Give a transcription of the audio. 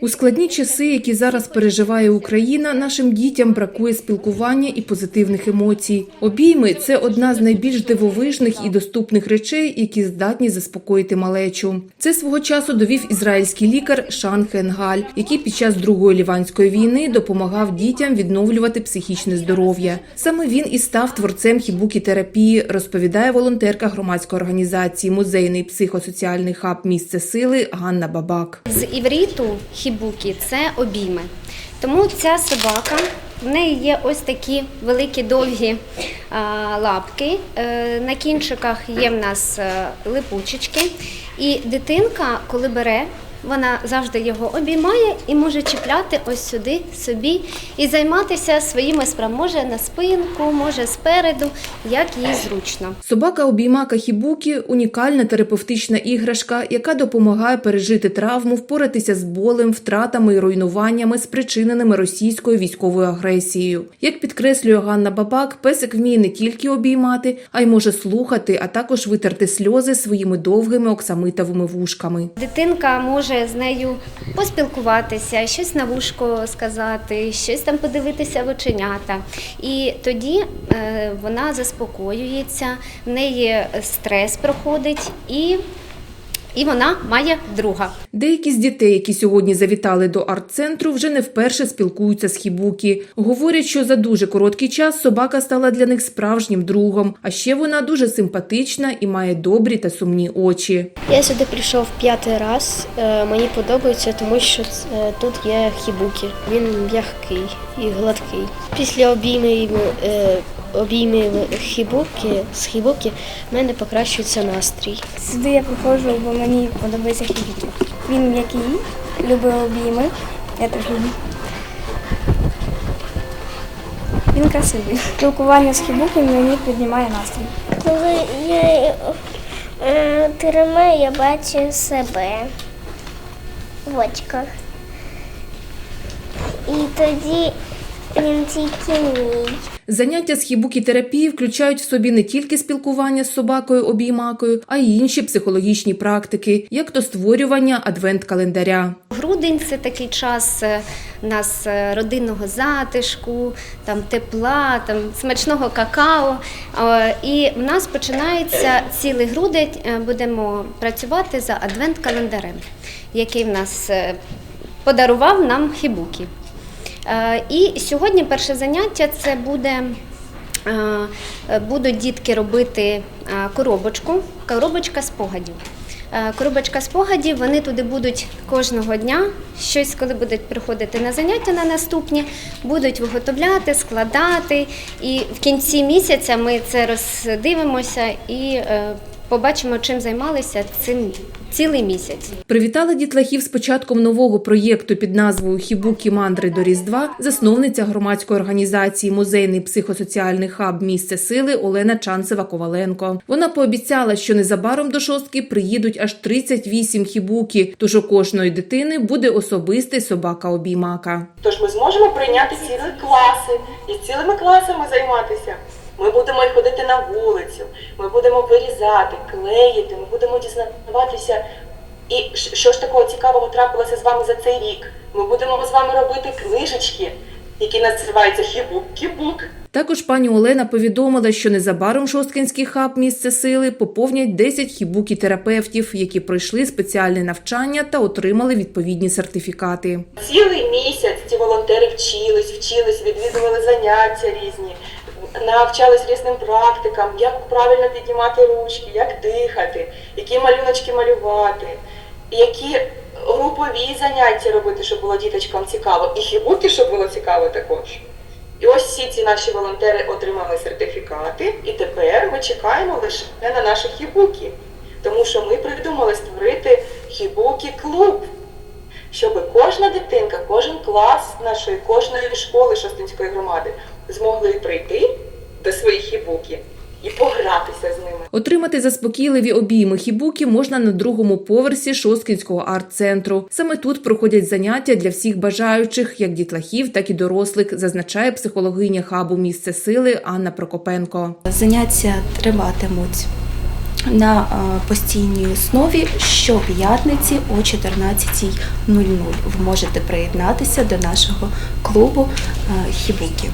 У складні часи, які зараз переживає Україна, нашим дітям бракує спілкування і позитивних емоцій. Обійми це одна з найбільш дивовижних і доступних речей, які здатні заспокоїти малечу. Це свого часу довів ізраїльський лікар Шан Хенгаль, який під час другої ліванської війни допомагав дітям відновлювати психічне здоров'я. Саме він і став творцем хібукі-терапії, розповідає волонтерка громадської організації Музейний психосоціальний хаб місце сили Ганна Бабак. З івріту хібукі це обійми. Тому ця собака, в неї є ось такі великі довгі лапки. Е, на кінчиках є в нас е, липучечки. І дитинка, коли бере, вона завжди його обіймає і може чіпляти ось сюди собі і займатися своїми справами. Може на спинку, може спереду, як їй зручно. Собака обіймака хібукі унікальна терапевтична іграшка, яка допомагає пережити травму, впоратися з болем, втратами і руйнуваннями, спричиненими російською військовою агресією. Як підкреслює Ганна Бабак, песик вміє не тільки обіймати, а й може слухати, а також витерти сльози своїми довгими оксамитовими вушками. Дитинка може з нею поспілкуватися, щось на вушко сказати, щось там подивитися в оченята. І тоді е, вона заспокоюється, в неї стрес проходить і, і вона має друга. Деякі з дітей, які сьогодні завітали до арт-центру, вже не вперше спілкуються з хібукі. Говорять, що за дуже короткий час собака стала для них справжнім другом. А ще вона дуже симпатична і має добрі та сумні очі. Я сюди прийшов п'ятий раз. Е, Мені подобається, тому що е, тут є хібукі. Він м'який і гладкий. Після обіймів обіймів хібуки з хібуки в мене покращується настрій. Сюди я приходжу, бо мені подобається хібіки. Він м'який, любить обійми. Я теж люблю. Він красивий. Спілкування з хібуками мені піднімає настрій. Коли я е, тримаю, я бачу себе в очках. І тоді він тільки мій. Заняття з хібукі-терапії включають в собі не тільки спілкування з собакою-обіймакою, а й інші психологічні практики, як то створювання адвент-календаря. Грудень це такий час е, у нас е, родинного затишку, там тепла, там смачного какао. Е, І в нас починається цілий грудень. Будемо працювати за адвент-календарем, який в нас подарував нам Хібукі. Е, І сьогодні перше заняття це буде. е, Будуть дітки робити е, коробочку, коробочка спогадів. Коробочка спогадів, вони туди будуть кожного дня, щось, коли будуть приходити на заняття на наступні, будуть виготовляти, складати. І в кінці місяця ми це роздивимося і побачимо, чим займалися цим цілий місяць. Привітала дітлахів з початком нового проєкту під назвою Хібукі мандри до Різдва засновниця громадської організації Музейний психосоціальний хаб місце сили Олена Чанцева Коваленко. Вона пообіцяла, що незабаром до шостки приїдуть аж 38 хібукі, тож у кожної дитини буде особистий собака-обіймака. Тож ми зможемо прийняти цілі класи і цілими класами займатися. Ми будемо й ходити на вулицю, ми будемо вирізати, клеїти, ми будемо дізнаватися. І що ж такого цікавого трапилося з вами за цей рік? Ми будемо з вами робити книжечки, які називаються Хібук-Кібук. Також пані Олена повідомила, що незабаром Шосткинський хаб місце сили поповнять 10 хібукі-терапевтів, які пройшли спеціальне навчання та отримали відповідні сертифікати. Цілий місяць ці волонтери вчились, вчились, відвідували заняття різні, навчались різним практикам, як правильно піднімати ручки, як дихати, які малюночки малювати, які групові заняття робити, щоб було діточкам цікаво, і хібуки, щоб було цікаво також. І ось всі ці наші волонтери отримали сертифікати, і тепер ми чекаємо лише на наших хібуки, тому що ми придумали створити хібуки клуб щоб кожна дитинка, кожен клас нашої кожної школи Шостинської громади змогли прийти до своїх хібуків і погратися з ними. Отримати заспокійливі обійми хібуки можна на другому поверсі Шосткінського арт-центру. Саме тут проходять заняття для всіх бажаючих, як дітлахів, так і дорослих, зазначає психологиня хабу місце сили Анна Прокопенко. Заняття триватимуть на постійній основі щоп'ятниці о 14.00. Ви можете приєднатися до нашого клубу Хібуки.